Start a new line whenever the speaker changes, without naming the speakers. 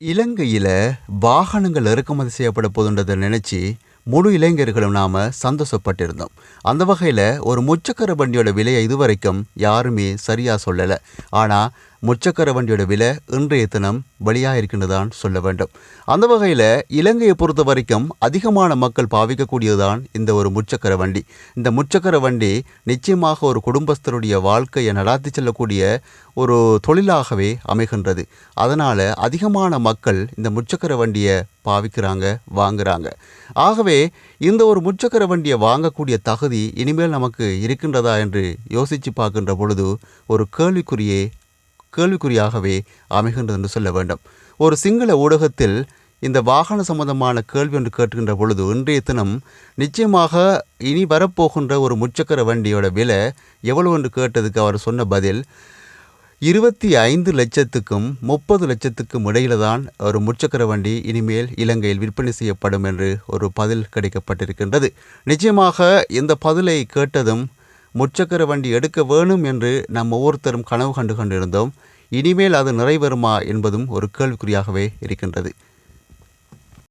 இலங்கையில் வாகனங்கள் இறக்குமதி செய்யப்பட போதுன்றதை நினச்சி முழு இளைஞர்களும் நாம் சந்தோஷப்பட்டிருந்தோம். அந்த வகையில் ஒரு முச்சக்கர வண்டியோட விலையை இதுவரைக்கும் யாருமே சரியாக சொல்லலை. ஆனால் முச்சக்கர வண்டியோட விலை இன்றைய தினம் வெளியாக இருக்கின்றதான் சொல்ல வேண்டும். அந்த வகையில் இலங்கையை பொறுத்த வரைக்கும் அதிகமான மக்கள் பாவிக்கக்கூடியதுதான் இந்த ஒரு முச்சக்கர வண்டி இந்த முச்சக்கர வண்டி நிச்சயமாக ஒரு குடும்பஸ்தருடைய வாழ்க்கையை நடாத்தி செல்லக்கூடிய ஒரு தொழிலாகவே அமைகின்றது. அதனால் அதிகமான மக்கள் இந்த முச்சக்கர வண்டியை பாவிக்கிறாங்க வாங்குகிறாங்க ஆகவே இந்த ஒரு முச்சக்கர வண்டியை வாங்கக்கூடிய தகுதி இனிமேல் நமக்கு இருக்கின்றதா என்று யோசித்து பார்க்கின்ற பொழுது ஒரு கேள்விக்குறியே கேள்விக்குறியாகவே அமைகின்றது என்று சொல்ல வேண்டும். ஒரு சிங்கள ஊடகத்தில் இந்த வாகன சம்பந்தமான கேள்வி என்று கேட்டுகின்ற பொழுது இன்றைய தினம் நிச்சயமாக இனி வரப்போகின்ற ஒரு முச்சக்கர வண்டியோட விலை எவ்வளவு என்று கேட்டதுக்கு அவர் சொன்ன பதில் இருபத்தி ஐந்து லட்சத்துக்கும் முப்பது லட்சத்துக்கும் இடையில தான் ஒரு முச்சக்கர வண்டி இனிமேல் இலங்கையில் விற்பனை செய்யப்படும் என்று ஒரு பதில் கிடைக்கப்பட்டிருக்கின்றது. நிச்சயமாக இந்த பதிலை கேட்டதும் முச்சக்கர வண்டி எடுக்க வேணும் என்று நம் ஒவ்வொருத்தரும் கனவு கண்டு கொண்டிருந்தோம். இனிமேல் அது நிறைவேறுமா என்பதும் ஒரு கேள்விக்குறியாகவே இருக்கின்றது.